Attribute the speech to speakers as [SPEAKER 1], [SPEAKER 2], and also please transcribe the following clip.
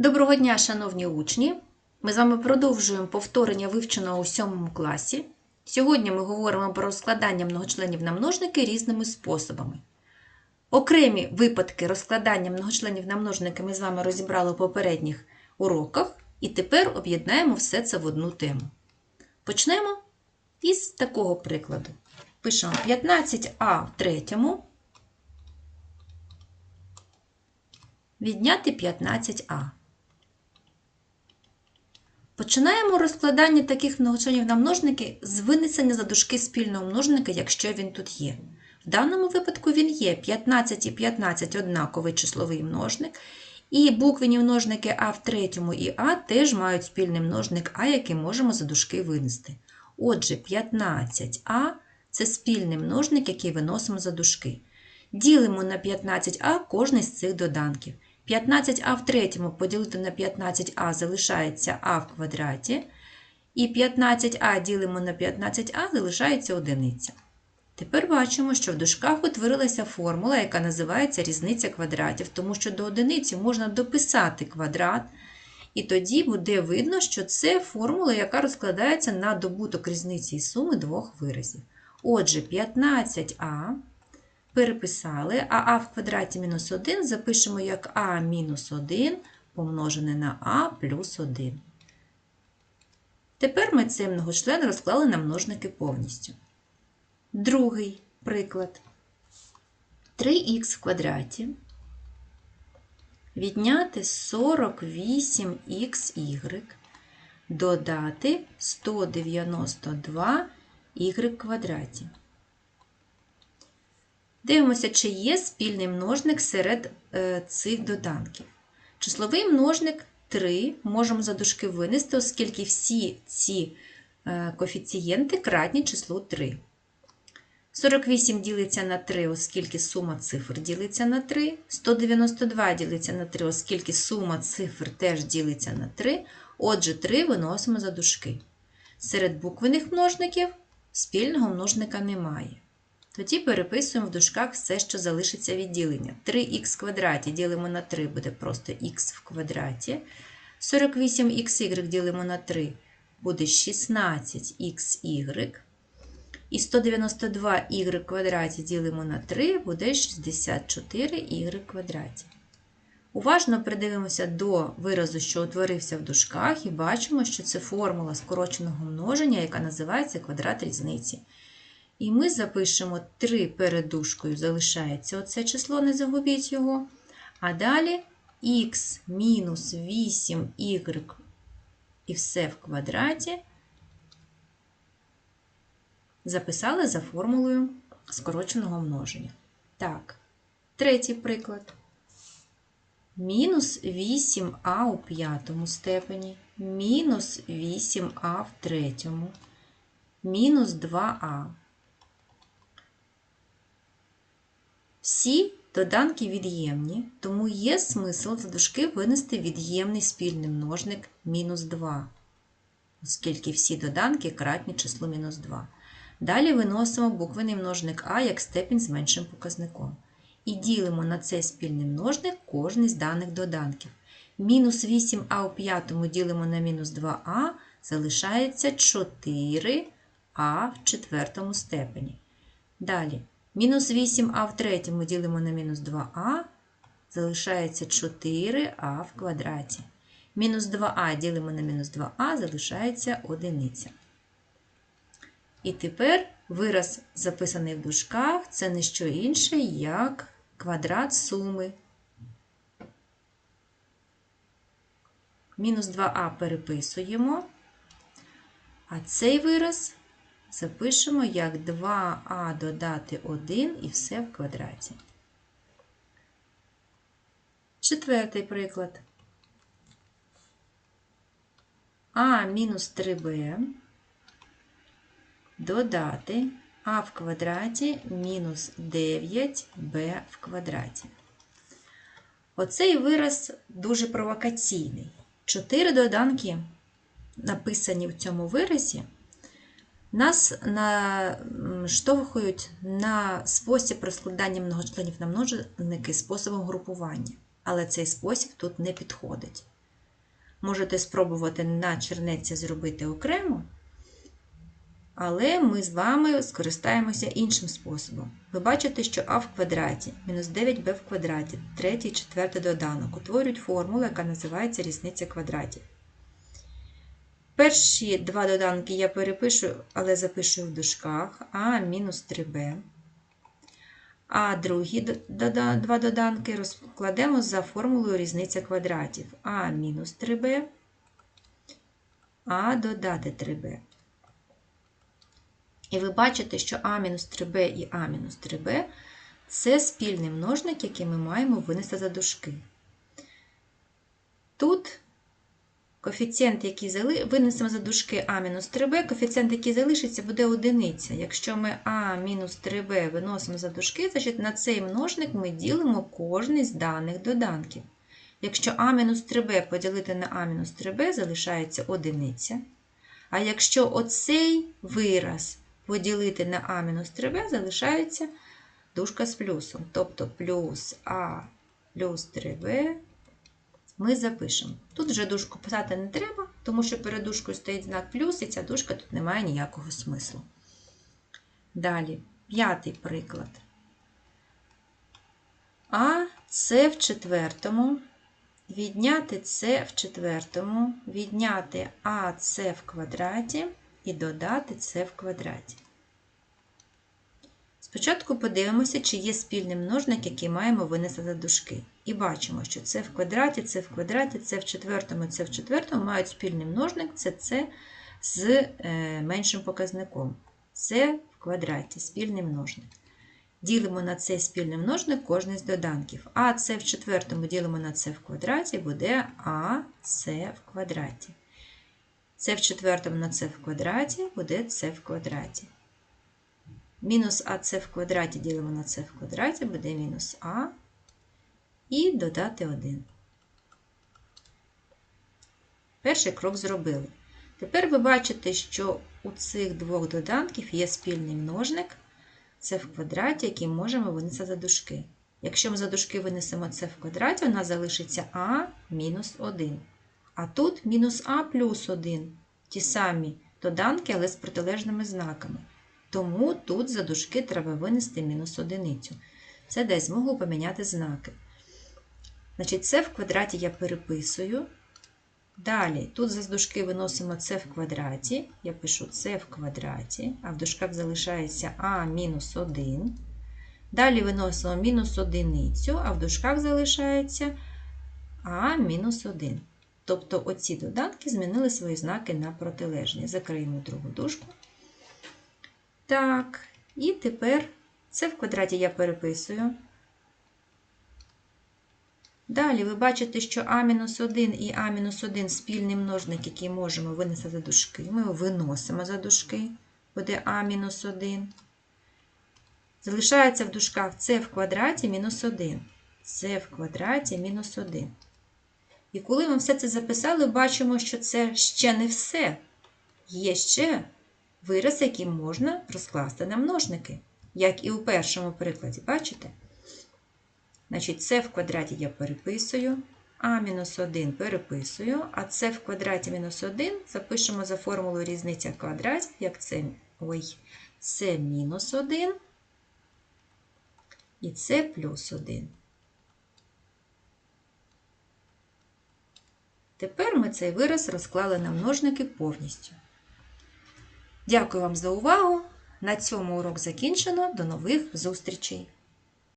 [SPEAKER 1] Доброго дня, шановні учні! Ми з вами продовжуємо повторення вивченого у 7 класі. Сьогодні ми говоримо про розкладання многочленів на множники різними способами. Окремі випадки розкладання многочленів на множники ми з вами розібрали у попередніх уроках, і тепер об'єднаємо все це в одну тему. Почнемо із такого прикладу. Пишемо 15а в третьому. Відняти 15а. Починаємо розкладання таких многочленів на множники з винесення за дужки спільного множника, якщо він тут є. В даному випадку він є 15 і 15 однаковий числовий множник, і буквені множники А в третьому і А теж мають спільний множник А, який можемо за дужки винести. Отже, 15а це спільний множник, який виносимо за дужки. Ділимо на 15а кожний з цих доданків. 15а в третьому поділити на 15а залишається а в квадраті. І 15а ділимо на 15а залишається одиниця. Тепер бачимо, що в дужках утворилася формула, яка називається різниця квадратів, тому що до одиниці можна дописати квадрат, і тоді буде видно, що це формула, яка розкладається на добуток різниці і суми двох виразів. Отже, 15а переписали, а а в квадраті мінус 1 запишемо як а мінус 1 помножене на а плюс 1. Тепер ми цей многочлен розклали на множники повністю. Другий приклад. 3х в квадраті відняти 48xy додати 192y в квадраті. Дивимося, чи є спільний множник серед е, цих доданків. Числовий множник 3 можемо за дужки винести, оскільки всі ці е, коефіцієнти кратні числу 3. 48 ділиться на 3, оскільки сума цифр ділиться на 3. 192 ділиться на 3, оскільки сума цифр теж ділиться на 3. Отже, 3 виносимо за дужки. Серед буквених множників спільного множника немає. Тоді переписуємо в дужках все, що залишиться від ділення. 3х в квадраті ділимо на 3, буде просто х в квадраті. 48xy ділимо на 3, буде 16xy. І 192y квадраті ділимо на 3, буде 64y в квадраті. Уважно придивимося до виразу, що утворився в дужках, і бачимо, що це формула скороченого множення, яка називається квадрат різниці. І ми запишемо 3 перед дужкою, залишається оце число, не загубіть його. А далі х мінус 8y і все в квадраті записали за формулою скороченого множення. Так, третій приклад. Мінус 8а у п'ятому степені, мінус 8а в третьому, мінус 2а. Всі доданки від'ємні, тому є смисл за дужки винести від'ємний спільний множник мінус 2, оскільки всі доданки кратні числу мінус 2. Далі виносимо буквений множник А як степінь з меншим показником. І ділимо на цей спільний множник кожний з даних доданків. Мінус 8а у п'ятому ділимо на мінус 2а, залишається 4а в четвертому степені. Далі. Мінус 8а в третьому ділимо на мінус 2а, залишається 4а в квадраті. Мінус 2а ділимо на мінус 2а, залишається 1. І тепер вираз, записаний в дужках, це не що інше, як квадрат суми. Мінус 2а переписуємо, а цей вираз запишемо як 2а додати 1 і все в квадраті. Четвертий приклад. А мінус 3b додати а в квадраті мінус 9b в квадраті. Оцей вираз дуже провокаційний. Чотири доданки, написані в цьому виразі, нас наштовхують на спосіб розкладання многочленів на множники способом групування. Але цей спосіб тут не підходить. Можете спробувати на чернеці зробити окремо, але ми з вами скористаємося іншим способом. Ви бачите, що а в квадраті мінус 9b в квадраті, третій і четвертий доданок утворюють формулу, яка називається різниця квадратів. Перші два доданки я перепишу, але запишу в дужках а мінус 3b. А другі два доданки розкладемо за формулою різниця квадратів. а мінус 3b, а додати 3b. І ви бачите, що а-3b і а-3b це спільний множник, який ми маємо винести за дужки. Тут коефіцієнт, який зали... винесемо за дужки а-3b, коефіцієнт, який залишиться, буде одиниця. Якщо ми а-3b виносимо за дужки, значить на цей множник ми ділимо кожний з даних доданків. Якщо а-3b поділити на а-3b, залишається одиниця. А якщо оцей вираз поділити на а-3b, залишається дужка з плюсом. Тобто плюс а плюс 3b ми запишемо. Тут вже дужку писати не треба, тому що перед дужкою стоїть знак плюс, і ця дужка тут не має ніякого смислу. Далі, п'ятий приклад. А це в четвертому. Відняти С в четвертому, відняти АС в квадраті і додати С в квадраті. Спочатку подивимося, чи є спільний множник, який маємо винести за дужки. І бачимо, що С в квадраті, С в квадраті, С в четвертому, С в четвертому мають спільний множник, це С з е, меншим показником. С в квадраті, спільний множник. Ділимо на цей спільний множник кожний з доданків. А це в четвертому ділимо на це в квадраті, буде А це в квадраті. Це в четвертому на це в квадраті буде це в квадраті. Мінус АЦ в квадраті ділимо на це в квадраті, буде мінус А. І додати 1. Перший крок зробили. Тепер ви бачите, що у цих двох доданків є спільний множник. Це в квадраті, який можемо винести за дужки. Якщо ми за дужки винесемо це в квадраті, у нас залишиться а мінус 1. А тут мінус а плюс 1. Ті самі доданки, але з протилежними знаками. Тому тут за дужки треба винести мінус одиницю. Це дасть змогу поміняти знаки. Значить, це в квадраті я переписую. Далі, тут за дужки виносимо це в квадраті. Я пишу це в квадраті, а в дужках залишається а мінус 1. Далі виносимо мінус одиницю, а в дужках залишається а мінус 1. Тобто оці додатки змінили свої знаки на протилежні. Закриємо другу дужку. Так, і тепер це в квадраті я переписую. Далі ви бачите, що А-1 і А-1 спільний множник, який можемо винести за дужки. Ми його виносимо за дужки, буде А-1. Залишається в дужках С в квадраті мінус 1. С в квадраті мінус 1. І коли ми все це записали, бачимо, що це ще не все. Є ще вираз, який можна розкласти на множники, як і у першому прикладі, бачите? Значить, це в квадраті я переписую, а мінус 1 переписую, а це в квадраті мінус 1 запишемо за формулою різниця квадратів, як це, ой, це мінус 1 і це плюс 1. Тепер ми цей вираз розклали на множники повністю. Дякую вам за увагу! На цьому урок закінчено. До нових зустрічей!